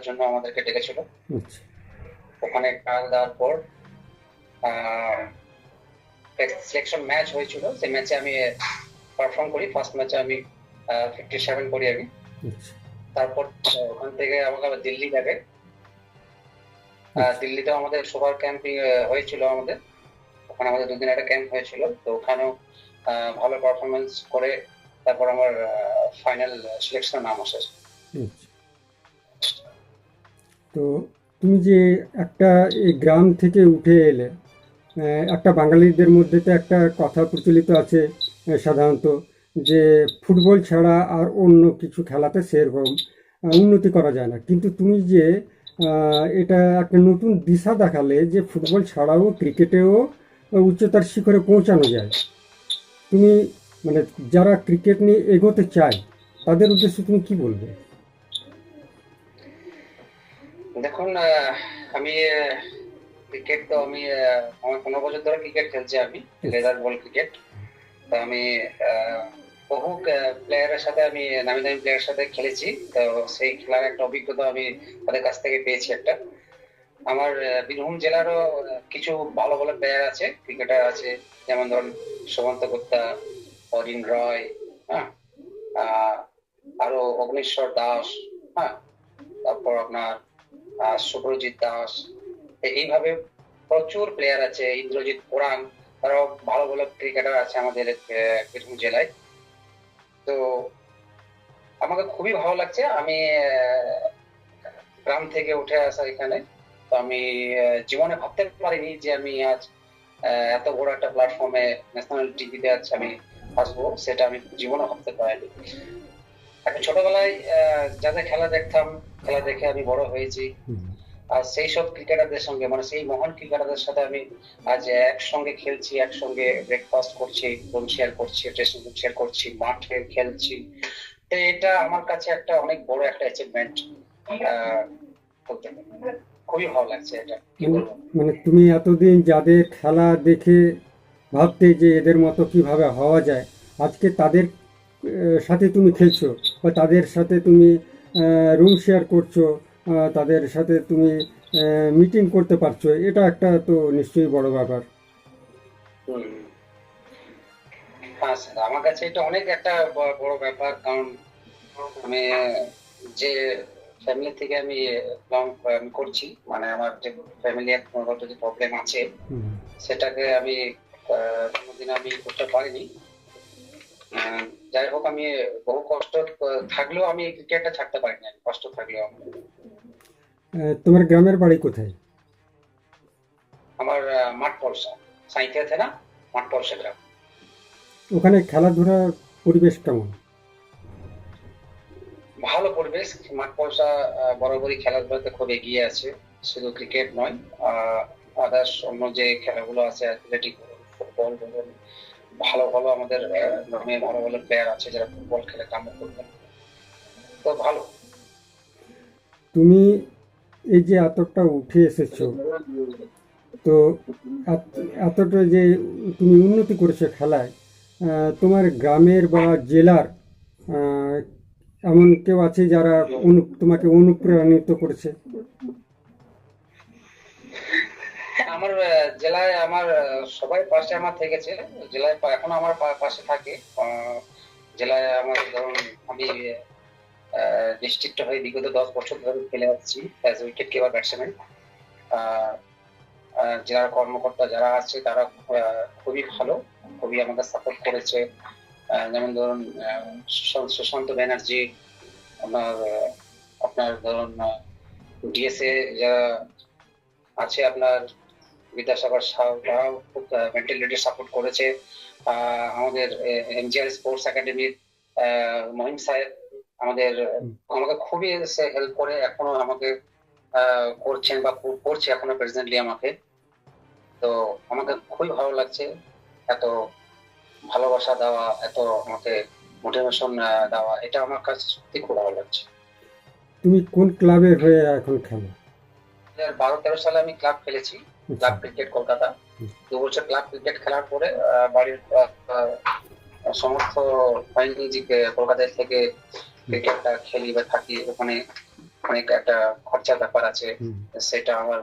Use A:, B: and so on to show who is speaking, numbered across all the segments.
A: দেওয়ার জন্য আমাদেরকে ডেকেছিল।
B: আচ্ছা।
A: ওখানে ট্রায়াল দেওয়ার পর সিলেকশন ম্যাচ হয়েছিল। সেই ম্যাচে আমি পারফর্ম করি। ফার্স্ট ম্যাচে আমি ফিফটি সেভেন করি আমি।
B: আচ্ছা।
A: তারপর ওখান থেকে আমাকে আবার দিল্লি যাবে। আহ, দিল্লিতেও আমাদের সুপার ক্যাম্পিং হয়েছিল আমাদের। ওখানে আমাদের দুদিন একটা ক্যাম্প হয়েছিল। তো ওখানেও ভালো পারফরমেন্স করে তারপর আমার ফাইনাল সিলেকশন নাম আসে।
B: আচ্ছা। তো তুমি যে একটা এই গ্রাম থেকে উঠে এলে একটা বাঙালিদের মধ্যে তো একটা কথা প্রচলিত আছে সাধারণত যে ফুটবল ছাড়া আর অন্য কিছু খেলাতে সেরকম উন্নতি করা যায় না। কিন্তু তুমি যে এটা একটা নতুন দিশা দেখালে যে ফুটবল ছাড়াও ক্রিকেটেও উচ্চতার শিখরে পৌঁছানো যায়। তুমি মানে যারা ক্রিকেট নিয়ে এগোতে চায়, তাদের উদ্দেশ্যে তুমি কি বলবে?
A: দেখুন আমি ক্রিকেট তো আমি আমার পনেরো বছর ধরে ক্রিকেট খেলছি আমি লেদার বল ক্রিকেট তো আমি বহু প্লেয়ারের সাথে আমি নামি দামি প্লেয়ারের সাথে খেলেছি। তো সেই খেলার একটা অভিজ্ঞতা আমি তাদের কাছ থেকে পেয়েছি একটা। আমার বীরভূম জেলারও কিছু ভালো ভালো প্লেয়ার আছে ক্রিকেটার আছে যেমন ধরুন সুমন্ত গুপ্তা অরিন রয় হ্যাঁ আরও অগ্নেশ্বর দাস হ্যাঁ তারপর আপনার শুভ্রজিৎ দাস। এইভাবে প্রচুর প্লেয়ার আছে, ইন্দ্রজিৎ কোরআন তারাও ভালো ভালো ক্রিকেটার আছে আমাদের বীরভূম জেলায়। তো আমাকে খুবই ভালো লাগছে, আমি গ্রাম থেকে উঠে আসা এখানে। তো আমি জীবনে ভাবতে পারিনি যে আমি আজ এত বড় একটা প্ল্যাটফর্মে ন্যাশনাল টিভিতে আজ আমি আসব, সেটা আমি জীবনে ভাবতে পারিনি। একটা ছোটবেলায় যাদের খেলা দেখতাম খেলা দেখে আমি বড় হয়েছি। আর সেই সব ক্রিকেটারদের সঙ্গে মানে সেই মহান ক্রিকেটারদের সাথে আমি আজ একসঙ্গে খেলছি একসঙ্গে ব্রেকফাস্ট করছি রুম শেয়ার করছি ড্রেসিং রুম শেয়ার করছি মাঠে খেলছি। তো এটা আমার কাছে একটা অনেক বড় একটা অ্যাচিভমেন্ট খুবই ভালো লাগছে এটা। কি
B: মানে তুমি এতদিন যাদের খেলা দেখে ভাবতে যে এদের মতো কীভাবে হওয়া যায় আজকে তাদের সাথে তুমি খেলছো বা তাদের সাথে তুমি রুম শেয়ার করছ তাদের সাথে তুমি মিটিং করতে পারছ এটা একটা তো নিশ্চয়ই বড় ব্যাপার।
A: হ্যাঁ স্যার আমার কাছে এটা অনেক একটা বড় ব্যাপার কারণ আমি যে ফ্যামিলি থেকে আমি আমি করছি মানে আমার যে ফ্যামিলি একমাত্র যে প্রবলেম আছে সেটাকে আমি কোনোদিন আমি করতে পারিনি যাই হোক আমি বহু কষ্ট থাকলেও আমি এই ক্রিকেটটা ছাড়তে পারিনি আমি, কষ্ট থাকলেও
B: তোমার গ্রামের বাড়ি কোথায়?
A: আমার মাঠ পলসা সাঁইথিয়া থেনা মাঠ পলসা গ্রাম।
B: ওখানে খেলাধুলার পরিবেশ কেমন?
A: ভালো পরিবেশ মাঠ পলসা বরাবরই খেলাধুলাতে খুব এগিয়ে আছে শুধু ক্রিকেট নয় আদার্স অন্য যে খেলাগুলো আছে অ্যাথলেটিক ফুটবল বলুন ভালো ভালো আমাদের গ্রামে ভালো ভালো প্লেয়ার আছে যারা ফুটবল খেলে গ্রাম্য ফুটবল তো ভালো।
B: তুমি এই যে এতটা উঠে এসেছ, তো এতটা যে তুমি উন্নতি করেছ খেলায় তোমার গ্রামের বা জেলার এমন কেউ আছে যারা তোমাকে অনুপ্রাণিত করেছে?
A: আমার জেলায় আমার সবাই পাশে আমার থেকেছে। জেলায় এখনও আমার পাশে থাকে। জেলায় আমার ধরুন আমি ডিস্ট্রিক্ট হয়ে বিগত দশ বছর ধরে খেলে আসছি অ্যাজ উইকেট কিপার ব্যাটসম্যান জেলার কর্মকর্তা যারা আছে তারা খুবই ভালো, খুবই আমাকে সাপোর্ট করেছে। যেমন ধরুন সুশান্ত ব্যানার্জি, আপনার আপনার ধরুন ডিএসএ যারা আছে আপনার বিদ্যাসাগর সাউ তারাও খুব মেন্টালিটি সাপোর্ট করেছে। আহ, আমাদের এমজিআর স্পোর্টস একাডেমির মহিম সাহেব আমাদের আমাকে খুবই হেল্প করে এখনও আমাকে করছেন বা করছে এখনও প্রেজেন্টলি আমাকে। তো আমাকে খুবই ভালো লাগছে এত ভালোবাসা দেওয়া এত আমাকে মোটিভেশন দেওয়া এটা আমার কাছে সত্যি খুব ভালো লাগছে।
B: তুমি কোন ক্লাবের হয়ে এখন খেলো?
A: বারো তেরো সালে আমি ক্লাব খেলেছি। Club cricket Kolkata. দু বছর ক্লাব ক্রিকেট খেলার পরে আহ, বাড়ির সমর্থ হয়নি যে কলকাতায় থেকে ক্রিকেটটা খেলি বা থাকি ওখানে অনেক একটা খরচার ব্যাপার আছে। সেটা আমার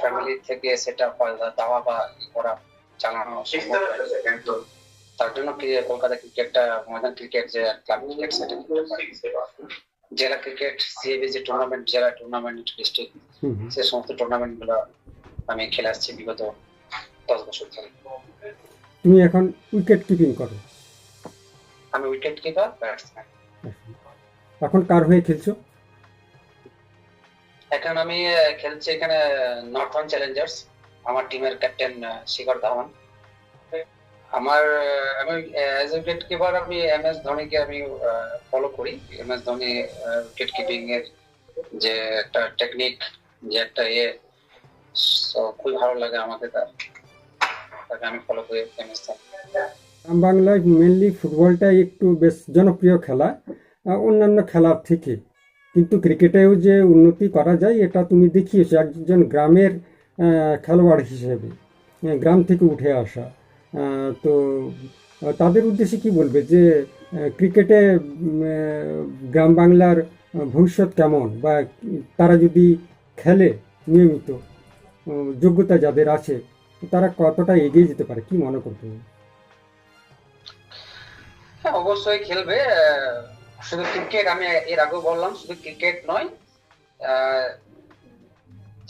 A: ফ্যামিলি থেকে সেটা দেওয়া বা ই করা চালানো। সম্ভব তার জন্য কি কলকাতা ক্রিকেটটা ময়দান ক্রিকেট যে ক্লাব ক্রিকেট সেটা জেলা ক্রিকেট সিএবি যে টুর্নামেন্ট জেলা টুর্নামেন্ট ডিস্ট্রিক্ট। সে সমস্ত টুর্নামেন্টগুলো আমি খেলে আসছি বিগত দশ বছর ধরে।
B: তুমি এখন উইকেট কিপিং করো।
A: আমি উইকেট কিপার ব্যাটসম্যান
B: এখন কার হয়ে খেলছো?
A: এখন আমি খেলছি এখানে নর্থন চ্যালেঞ্জার্স আমার টিমের ক্যাপ্টেন শিখর ধাওয়ান। আমার আমি অ্যাজ উইকেট কিপার আমি এম এস ধোনিকে আমি ফলো করি। M S Dhoni wicket keeping এর যে একটা টেকনিক যে একটা ইয়ে খুবই ভালো লাগে আমাকে তার, তাকে আমি ফলো করি
B: গ্রাম বাংলায় মেনলি ফুটবলটাই একটু বেশ জনপ্রিয় খেলা অন্যান্য খেলার থেকে। কিন্তু ক্রিকেটেও যে উন্নতি করা যায়, এটা তুমি দেখিয়েছো, একজন গ্রামের খেলোয়াড় হিসেবে গ্রাম থেকে উঠে আসা। তো তাদের উদ্দেশ্যে কি বলবে যে ক্রিকেটে গ্রাম বাংলার ভবিষ্যৎ কেমন? বা তারা যদি খেলে নিয়মিত যোগ্যতা যাদের আছে তারা কতটা এগিয়ে যেতে পারে কি মনে করতে
A: হ্যাঁ অবশ্যই খেলবে। শুধু ক্রিকেট আমি এর আগেও বললাম শুধু ক্রিকেট নয়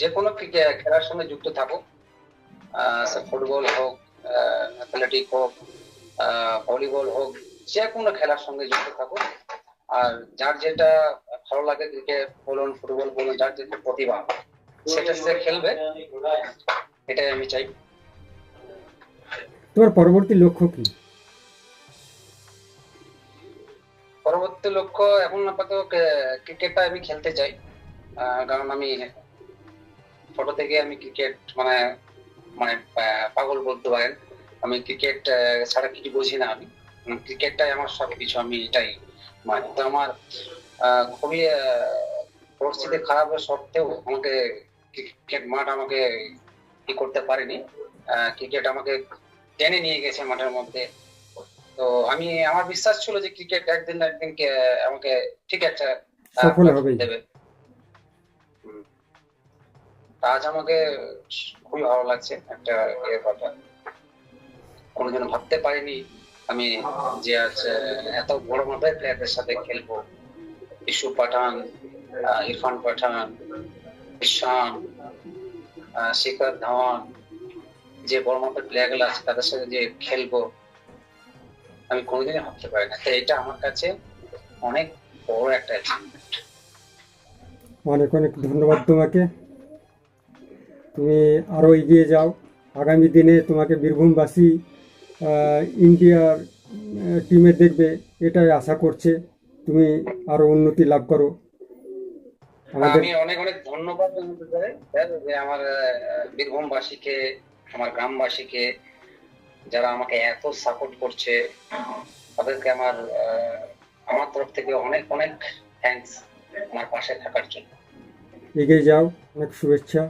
A: যে কোনো খেলার সঙ্গে যুক্ত আহ, ফুটবল হোক অ্যাথলেটিক হোক ভলিবল হোক যে কোনো খেলার সঙ্গে যুক্ত থাকুক। আর যার যেটা ভালো লাগে ক্রিকেট বলুন ফুটবল বলুন যার যেটা প্রতিভা। সেটা সে খেলবে। এটাই আমি চাই।
B: তোমার পরবর্তী লক্ষ্য কি?
A: পরবর্তী লক্ষ্য এখন আপাতত ক্রিকেটটা আমি খেলতে চাই। কারণ আমি ছোট থেকে আমি ক্রিকেট মানে মানে পাগল বলতে পারেন। আমি ক্রিকেট ছাড়া কিছু বুঝি না আমি। ক্রিকেটটাই আমার সব কিছু আমি এটাই। মানে তো আমার খুবই পরিস্থিতি খারাপ সত্ত্বেও আমাকে ক্রিকেট মাঠ আমাকে কি করতে পারেনি। ক্রিকেট আমাকে টেনে নিয়ে গেছে মাঠের মধ্যে। তো আমি আমার বিশ্বাস ছিল যে ক্রিকেট একদিন না একদিন আমাকে ঠিক একটা
B: সফল হবেই।
A: দেবে। আজ আমাকে খুবই ভালো লাগছে একটা ইয়ে কথা। কোনোদিন ভাবতে পারিনি আমি যে আজ এত বড় মাপের প্লেয়ারদের সাথে খেলব। ইসু পাঠান ইরফান পাঠান আহ, শিখর ধাওয়ান যে বড় মাপের প্লেয়ারগুলো আছে তাদের সাথে যে খেলব আমি কোনোদিনই ভাবতে পারি না। তাই এটা আমার কাছে অনেক বড় একটা অ্যাচিভমেন্ট
B: অনেক অনেক ধন্যবাদ তোমাকে। তুমি আরও এগিয়ে যাও। আগামী দিনে তোমাকে বীরভূমবাসী ইন্ডিয়ার টিমে দেখবে এটাই আশা করছে। তুমি আরও উন্নতি লাভ করো।
A: আমি অনেক অনেক ধন্যবাদ জানাতে চাই স্যার, যে আমার বীরভূমবাসীকে আমার গ্রামবাসীকে যারা আমাকে এত সাপোর্ট করছে। তাদেরকে আমার আমার তরফ থেকে অনেক অনেক থ্যাংকস আমার পাশে থাকার জন্য।
B: এগিয়ে যাও অনেক শুভেচ্ছা।